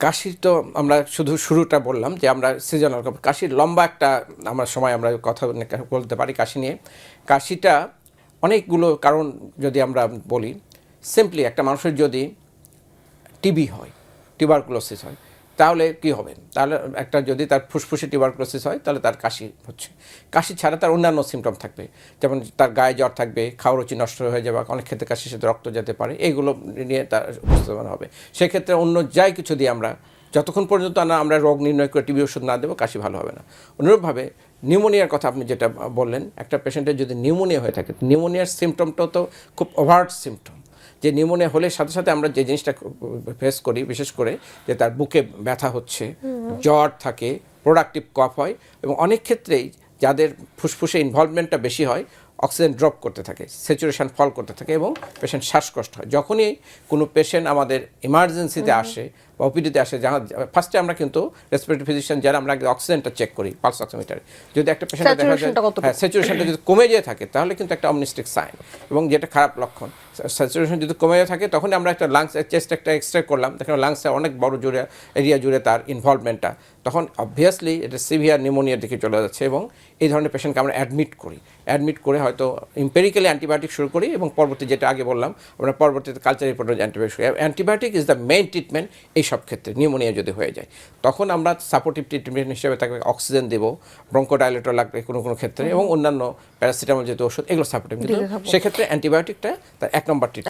কাশির তো আমরা শুধু শুরুটা বললাম যে আমরা সিজনাল কাশির লম্বা একটা আমরা সময় আমরা কথা বলতে পারি কাশি নিয়ে। কাশিটা অনেকগুলো কারণ যদি আমরা বলি সিম্পলি একটা মানুষের যদি টিবি হয় টিউবারকুলোসিস হয় তাহলে কি হবে? তাহলে একটা যদি তার ফুসফুসে টিউবারকুলোসিস হয়, তাহলে তার কাশি হচ্ছে। কাশি ছাড়া তার অন্যান্য সিমটম থাকবে। যেমন তার গায়ে জ্বর থাকবে খাওয়ারুচি নষ্ট হয়ে যাবে, অনেক ক্ষেত্রে কাশির সাথে রক্ত যেতে পারে এইগুলো নিয়ে তার উপস্থাপনা হবে। সেক্ষেত্রে অন্য যাই কিছু দিয়ে আমরা, যতক্ষণ পর্যন্ত না আমরা রোগ নির্ণয় করে টিবি ওষুধ না দেবো, কাশি ভালো হবে না। অনুরূপভাবে নিউমোনিয়ার কথা আপনি যেটা বললেন, একটা পেশেন্টের যদি নিউমোনিয়া হয়ে থাকে, নিউমোনিয়ার সিমটমটা তো খুব ওভার্ট সিমটম যে নিউমোনিয়া হলে সাথে সাথে আমরা যে জিনিসটা ফেস করি বিশেষ করে যে তার বুকে ব্যথা হচ্ছে জ্বর থাকে প্রোডাক্টিভ কফ হয় এবং অনেক ক্ষেত্রেই যাদের ফুসফুসে ইনভলভমেন্টটা বেশি হয় অক্সিজেন ড্রপ করতে থাকে স্যাচুরেশন ফল করতে থাকে এবং পেশেন্ট শ্বাসকষ্ট হয়। যখনই কোনো পেশেন্ট আমাদের ইমার্জেন্সিতে আসে বা ওপিডিতে আসে যাহা ফার্স্টে আমরা কিন্তু রেসপিরেটরি ফিজিশিয়ান যারা আমরা আগে অক্সিজেনটা চেক করি পালস অক্সিমিটারে যদি একটা পেশেন্ট দেখা যায় হ্যাঁ স্যাচুরেশনটা যদি কমে যেয়ে থাকে তাহলে কিন্তু একটা অমনিস্টিক সাইন এবং যেটা খারাপ লক্ষণ স্যাচুরেশন যদি কমে থাকে তখন আমরা একটা লাংস চেস্ট একটা এক্সরে করলাম। দেখলাম লাংসে অনেক বড় জুড়ে এরিয়া জুড়ে তার ইনভলভমেন্টটা তখন অবভিয়াসলি এটা সিভিয়ার নিউমোনিয়ার দিকে চলে যাচ্ছে এবং এই ধরনের পেশেন্টকে আমরা অ্যাডমিট করি। অ্যাডমিট করে হয়তো ইম্পেরিক্যালি অ্যান্টিবায়োটিক শুরু করি এবং পরবর্তী যেটা আগে বললাম আমরা পরবর্তীতে কালচার রিপোর্টে antibiotic antibiotic is the main treatment এই সব ক্ষেত্রে নিউমোনিয়া যদি হয়ে যায়। তখন আমরা সাপোর্টিভ ট্রিটমেন্ট হিসেবে তাকে অক্সিজেন দেবো ব্রঙ্কোডাইলেটর লাগবে কোনো কোনো ক্ষেত্রে এবং অন্যান্য প্যারাসিটামল যেহেতু ওষুধ এগুলো সাপোর্টিভ সেক্ষেত্রে অ্যান্টিবায়োটিকটা তার এক নম্বরটি